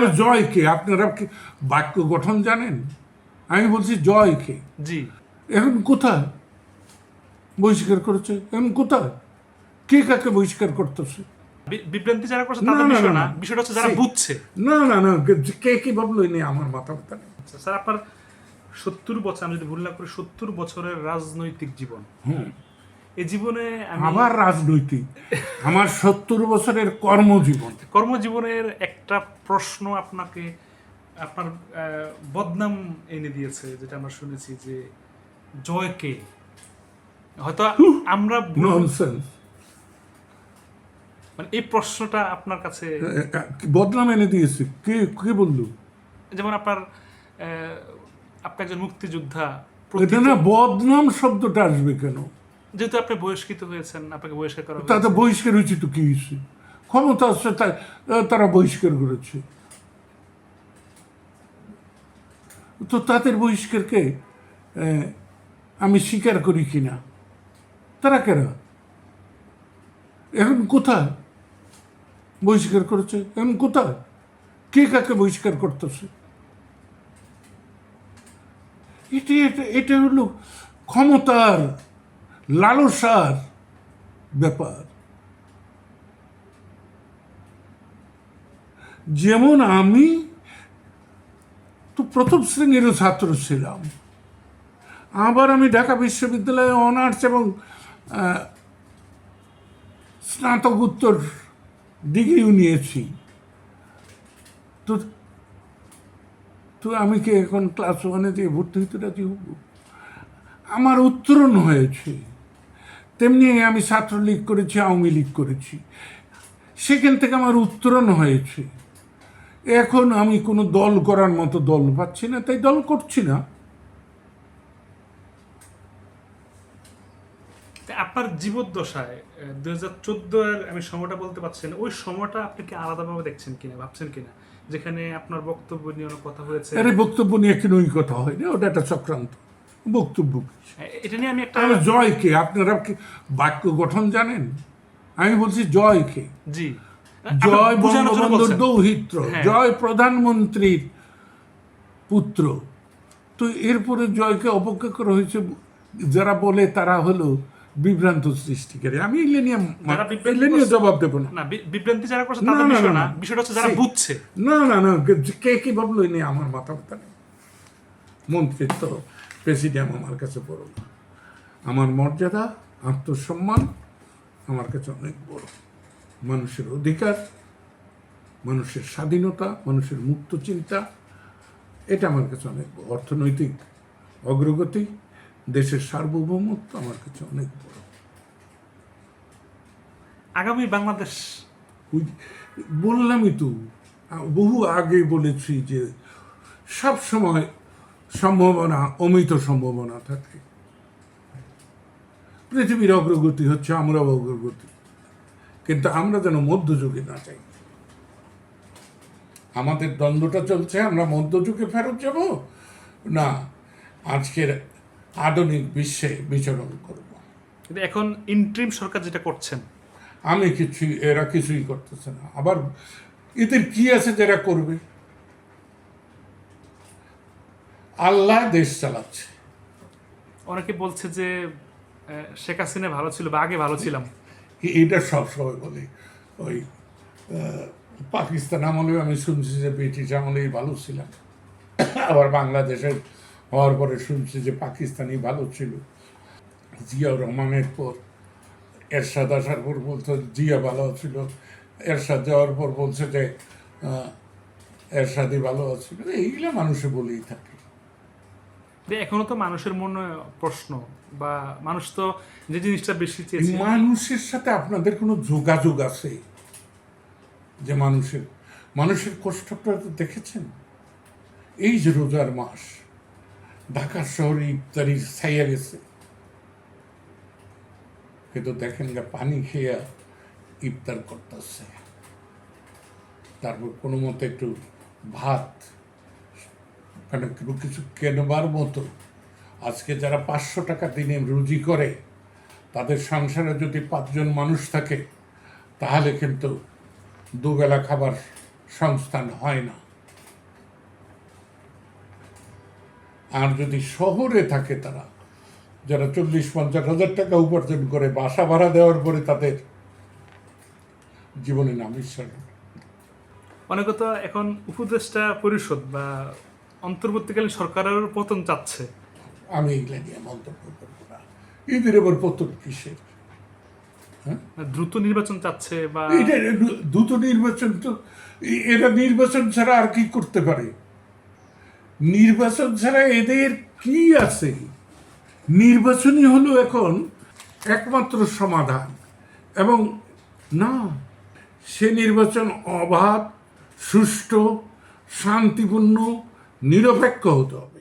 তাহলে জয় কে? আপনারা কি বাক্য গঠন জানেন? আমি বলছি জয় কে? জি। এখন কোথায় বহিষ্কার করেছে? এখন কোথায়? কে কাকে বহিষ্কার করতেছে? বিভ্রান্তি যারা করছে তাদের বিষয় না। বিষয়টা হচ্ছে যারা বুঝছে। না না না কে- কে ভাবলো নিয়ে আমার মাথা ব্যথা নেই। আচ্ছা, স্যার আপনার সত্তর বছর আমি যদি ভুল না করি সত্তর বছরের রাজনৈতিক জীবন। হুম। এই জীবনে আমার রাজনৈতিক। আমার সত্তর বছরের কর্মজীবন। কর্মজীবনের একটা প্রশ্ন আপনাকে আপনার বদনাম এনে দিয়েছে যেটা আমরা শুনেছি যে জয় কে? হয়তো আমরা ননসেন্স মানে এই প্রশ্নটা আপনার কাছে বদনাম এনে দিয়েছে? কে কে বলল? যেমন আপনার আহ, আপনি একজন মুক্তিযোদ্ধা না বদনাম শব্দটা আসবে কেন? যেহেতু আপনি বহিষ্কৃত হয়েছেন, আপনাকে বহিষ্কার করা। তাতে বহিষ্কার হয়েছে তো কি হয়েছে? ক্ষমতা তাই তারা বহিষ্কার করেছে। তো তাদের বহিষ্কারকে আমি স্বীকার করি কিনা? তারা কেন এখন কোথায় বহিষ্কার করেছে? এখন কোথায়? কে কাকে বহিষ্কার করতেছে? এটা এটা এটা হলো ক্ষমতার লালসার ব্যাপার। যেমন আমি তো প্রথম শ্রেণীরও ছাত্র ছিলাম। আবার আমি ঢাকা বিশ্ববিদ্যালয়ে অনার্স এবং স্নাতকোত্তর ডিগ্রিও নিয়েছি। তো তো আমি কি এখন ক্লাস ওয়ানে দিয়ে ভর্তি হতে রাজি হব? আমার উত্তরণ হয়েছে। তেমনি আমি ছাত্রলীগ করেছি আওয়ামী লীগ করেছি। সেখান থেকে আমার উত্তরণ হয়েছে। এখন আমি কোনো দল করার মতো দল পাচ্ছি না তাই দল করছি না। আপনার জীবদ্দশায় দু হাজার চোদ্দ আমি সময়টা বলতে পারছি না ওই সময়টা আপনি কি আলাদাভাবে দেখছেন কিনা ভাবছেন কিনা? যেখানে আপনার বক্তব্য নিয়ে অনেক কথা হয়েছে। আরে বক্তব্য নিয়ে কেন ওই কথা হয়নি ওটা একটা চক্রান্ত। বক্তব্য? এটা নিয়ে আমি একটা তাহলে জয় কে? আপনারা বাক্য গঠন জানেন? আমি বলছি জয় কে? জি। জয় বঙ্গবন্ধুর দৌহিত্র হ্যাঁ। জয় প্রধানমন্ত্রীর পুত্র। তো এরপরে জয়কে অপেক্ষা করা হয়েছে যারা বলে তারা হলো বিভ্রান্ত সৃষ্টিকারী। আমি করছে- জবাব দেবো না। বিভ্রান্তি যারা করছে না, তাদের বিষয়। বিষয়টা হচ্ছে যারা বুঝছে। না না না কে- কে কি ভাবলো নিয়ে আমার মাথা ব্যথা নেই। মন্ত্রিত্ব প্রেসিডিয়াম আমার কাছে বড়। না আমার মর্যাদা আত্মসম্মান আমার কাছে অনেক বড়। মানুষের অধিকার মানুষের স্বাধীনতা মানুষের মুক্ত চিন্তা এটা আমার কাছে অনেক বড়। অর্থনৈতিক অগ্রগতি দেশের সার্বভৌমত্ব আমার কাছে অনেক বড়। আগামী বাংলাদেশ। বললামই তো বহু আগে বলেছি যে সব সময় সম্ভাবনা অমিত সম্ভাবনা থাকে। পৃথিবীর অগ্রগতি হচ্ছে আমরাও অগ্রগতি। কিন্তু আমরা যেন মধ্যযুগে না যাই। আমাদের দ্বন্দ্বটা চলছে আমরা মধ্যযুগে ফেরত যাব? না আজকের আধুনিক বিশ্বে বিচরণ করব। কিন্তু এখন ইন্ট্রিম সরকার যেটা করছেন? আমি কিছু এরা কিছুই করতেছে না। আবার এদের কি আছে যারা করবে? আল্লাহ দেশ চালাচ্ছে। অনেকে বলছে যে শেখ হাসিনা ভালো ছিল বা আগে ভালো ছিলাম। এটা সব সময় বলে। ওই পাকিস্তান আমলেও আমি শুনছি যে ব্রিটিশ আমলেই ভালো ছিলাম। আবার বাংলাদেশের হওয়ার পরে শুনছি যে পাকিস্তানি ভালো ছিল। জিয়াউর রহমানের পর এরশাদ আসার পর বলতো জিয়া ভালো ছিল। এরশাদ যাওয়ার পর বলছে যে এরশাদই ভালো ছিল। এইগুলো মানুষে বলেই থাকে। এখনও তো মানুষের মনে প্রশ্ন বা মানুষ তো যে জিনিসটা বেশি চেয়েছে। মানুষের সাথে আপনাদের কোনো যোগাযোগ আছে? যে মানুষের মানুষের কষ্টটা তো দেখেছেন? এই যে রোজার মাস, ঢাকা শহরে ইফতারি ছাইয়া গেছে কিন্তু দেখেন গা পানি খেয়ে ইফতার করতেছে। তারপর কোনো মতো একটু ভাত মানে কোনো কিছু কেনবার মতো আজকে যারা পাঁচশো টাকা দিনে রুজি করে, তাদের সংসারে যদি পাঁচজন মানুষ থাকে, তাহলে কিন্তু দুবেলা খাবার সংস্থান হয় না। আর যদি শহরে থাকে তারা, যারা চল্লিশ, পঞ্চাশ হাজার টাকা উপার্জন করে বাসা ভাড়া দেওয়ার পরে তাদের জীবনে নাম ঈশ্বর অনেকতা এখন উপদেষ্টা পরিষদ বা অন্তর্বর্তীকালীন সরকারের পতন চাচ্ছে। আমি এগুলো নিয়ে মন্তব্য করব না। এদের আবার পতন কিসের? দ্রুত নির্বাচন চাচ্ছে বা এটা দ্রুত নির্বাচন তো এরা নির্বাচন ছাড়া আর কি করতে পারে? নির্বাচন ছাড়া এদের কি আছে? নির্বাচনই হলো এখন একমাত্র সমাধান। এবং না সে নির্বাচন অবাধ সুষ্ঠু শান্তিপূর্ণ নিরপেক্ষ হতে হবে।